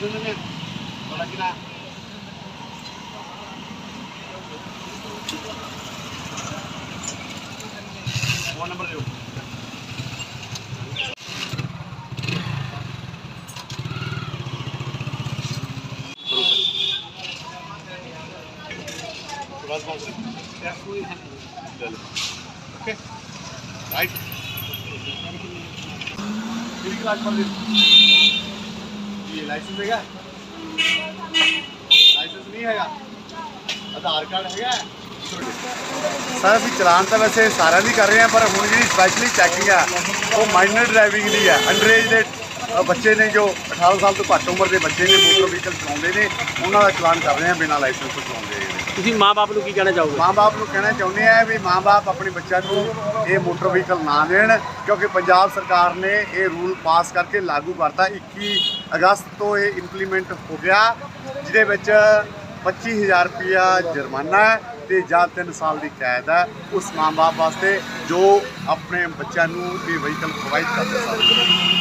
Sunod Wala kina. Phone number yun. Okay. Right. Thank you. License ਹੈਗਾ? License ਨਹੀਂ ਹੈਗਾ? ਆਧਾਰ card ਹੈਗਾ? Sir, ਅਸੀਂ ਚਲਾਨ ਤਾਂ ਵੈਸੇ ਸਾਰਿਆਂ ਦੀ ਕਰ ਰਹੇ ਆ ਪਰ ਹੁਣ ਜਿਹੜੀ ਸਪੈਸ਼ਲੀ ਚੈਕਿੰਗ ਆ, ਉਹ ਮਾਈਨਰ ਡਰਾਈਵਿੰਗ ਦੀ ਆ ਅੰਡਰੇਜ ਦੇ ਬੱਚੇ ਨੇ ਜੋ 18 ਸਾਲ ਤੋਂ ਘੱਟ ਉਮਰ ਦੇ ਬੱਚੇ ਨੇ ਮੋਟਰ ਵਹੀਕਲ ਚਲਾਉਂਦੇ ਨੇ ਉਹਨਾਂ ਦਾ ਚਲਾਨ ਕਰ ਰਹੇ ਹਾਂ ਬਿਨਾਂ ਲਾਇਸੈਂਸ ਤੋਂ ਚਲਾਉਂਦੇ ਨੇ ਤੁਸੀਂ ਮਾਪੇ ਨੂੰ ਕੀ ਕਹਿਣਾ ਚਾਹੋਗੇ? ਮਾਂ-ਬਾਪ ਨੂੰ ਕਹਿਣਾ ਚਾਹੁੰਦੇ ਆ ਵੀ ਮਾਂ-ਬਾਪ ਆਪਣੇ ਬੱਚਿਆਂ ਨੂੰ ਇਹ ਮੋਟਰ ਵਹੀਕਲ ਨਾ ਦੇਣ ਕਿਉਂਕਿ ਪੰਜਾਬ ਸਰਕਾਰ ਨੇ ਇਹ ਰੂਲ ਪਾਸ ਕਰਕੇ ਲਾਗੂ ਕਰਤਾ। 21 ਅਗਸਤ ਤੋਂ ਇਹ ਇੰਪਲੀਮੈਂਟ ਹੋ ਗਿਆ ਜਿਹਦੇ ਵਿੱਚ 25000 ਰੁਪਇਆ ਜੁਰਮਾਨਾ ਹੈ ਤੇ ਜਾਂ 3 ਸਾਲ ਦੀ ਕੈਦ ਹੈ। ਉਸ ਮਾਂ-ਬਾਪ ਵਾਸਤੇ ਜੋ ਆਪਣੇ ਬੱਚਿਆਂ ਨੂੰ ਇਹ ਵਹੀਕਲ ਪ੍ਰੋਵਾਈਡ ਕਰਦੇ ਸਨ।